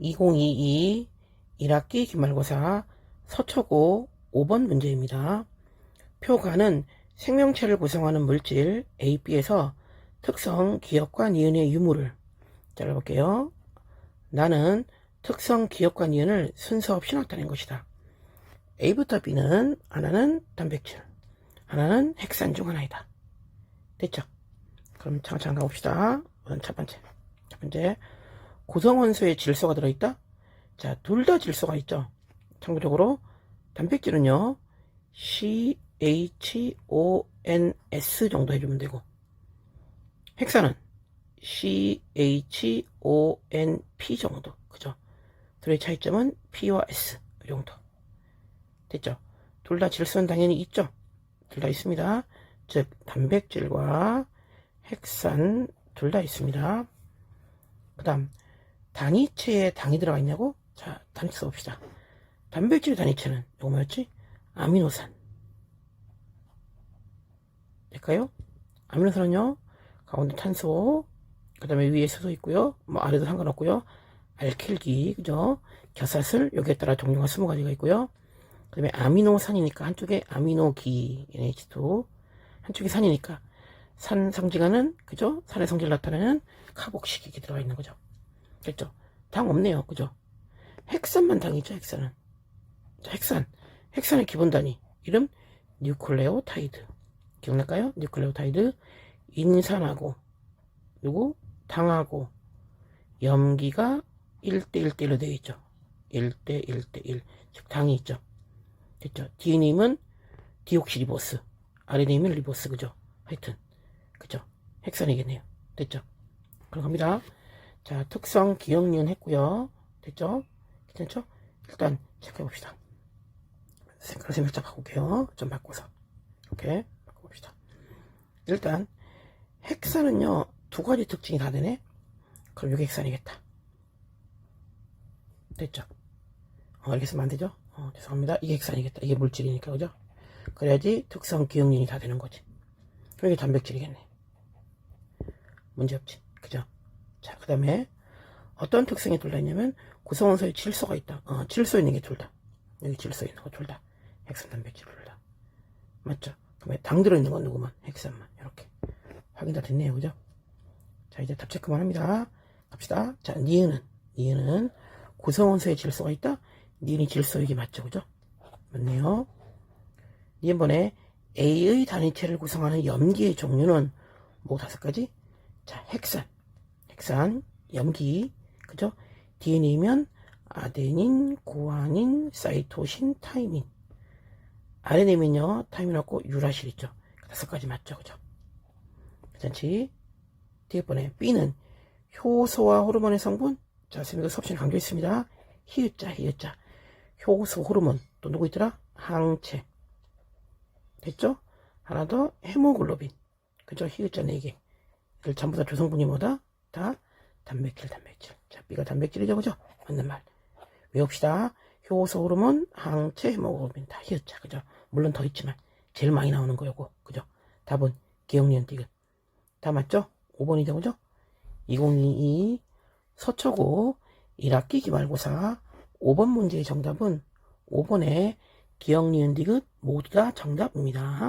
2022 1학기 기말고사 서초고 5번 문제입니다. 표가는 생명체를 구성하는 물질 AB에서 특성 기억과 니은의 유무를 잘라볼게요. 나는 특성 기억과 니은을 순서 없이 나타낸 것이다. A부터 B는 하나는 단백질, 하나는 핵산 중 하나이다. 됐죠? 그럼 장창 가봅시다. 첫 번째. 첫 번째. 구성원소에 질소가 들어있다? 자, 둘 다 질소가 있죠. 참고적으로 단백질은요, CHONS 정도 해주면 되고, 핵산은 CHONP 정도. 그죠? 둘의 차이점은 P와 S 이 정도. 됐죠? 둘 다 질소는 당연히 있죠? 둘 다 있습니다. 즉, 단백질과 핵산 둘 다 있습니다. 그 다음, 단위체에 당이 들어가 있냐고? 자, 단위 써봅시다. 단백질 단위체는 이거 뭐였지? 아미노산. 될까요? 아미노산은요, 가운데 탄소, 그 다음에 위에 수소 있고요, 뭐 아래도 상관없고요, 알킬기, 그죠? 겨사슬, 여기에 따라 종류가 20가지가 있고요. 그 다음에 아미노산이니까 한쪽에 아미노기, NH2, 한쪽에 산이니까 산 상징하는, 그죠? 산의 성질을 나타내는 카복식이 들어가 있는 거죠. 됐죠? 당 없네요. 그죠? 핵산만 당이죠, 핵산은. 자, 핵산. 핵산의 기본 단위. 이름, 뉴클레오타이드. 기억날까요? 뉴클레오타이드. 인산하고, 누구? 당하고, 염기가 1대1대1로 되어 있죠. 1대1대1. 즉, 당이 있죠. 됐죠? D님은 디옥시 리보스. 아르님은 리보스. 그죠? 하여튼. 그죠? 핵산이겠네요. 됐죠? 그럼 갑니다. 자, 특성 기억니은 했고요. 됐죠? 괜찮죠? 일단 체크해 봅시다. 색깔 살짝 바꿀게요. 좀 바꿔서. 이렇게 바꿔봅시다. 일단 핵산은요. 두 가지 특징이 다 되네. 그럼 이게 핵산이겠다. 됐죠? 어, 이렇게 쓰면 안 되죠? 어, 죄송합니다. 이게 핵산이겠다. 이게 물질이니까, 그죠? 그래야지 특성 기억니은이 다 되는 거지. 그럼 이게 단백질이겠네. 문제 없지. 그죠? 자, 그 다음에 어떤 특성이 둘 다 있냐면 구성원소에 질소가 있다. 어, 질소 있는 게 둘 다. 여기 질소 있는 거 둘 다. 핵산 단백질 둘 다. 맞죠? 그다음에 당 들어있는 건 누구만? 핵산만. 이렇게. 확인 다 됐네요. 그죠? 자, 이제 답 체크만 합니다. 갑시다. 자, 니은은, 니은은 구성원소에 질소가 있다? 니은이 질소 이게 맞죠? 그죠? 맞네요. 니은번에 A의 단위체를 구성하는 염기의 종류는 뭐 다섯 가지? 자, 핵산. 핵산, 염기, 그죠? DNA면 아데닌, 구아닌, 사이토신, 타이민. RNA면요, 타이민 없고 유라실 있죠. 다섯 가지 맞죠, 그죠? 괜찮지? 뒤에 번에 B는 효소와 호르몬의 성분. 자, 선생님 이거 수업시에 강조했습니다. 히읗자, 히읗자. 효소, 호르몬. 또 누구 있더라? 항체. 됐죠? 하나 더, 헤모글로빈. 그죠? 히읗자 4개. 이걸 전부 다 조성분이 뭐다? 다 단백질, 단백질. 자, B가 단백질이죠, 그죠? 맞는 말. 외웁시다. 효소, 호르몬, 항체, 헤모글로빈 다 히읗자, 그죠? 물론 더 있지만 제일 많이 나오는 거였고, 그죠? 답은 기억니은 띠긋. 다 맞죠? 5번이죠, 그죠? 2022 서초고 1학기 기말고사 5번 문제의 정답은 5번의 기억 니은 디귿 모두 다 정답입니다.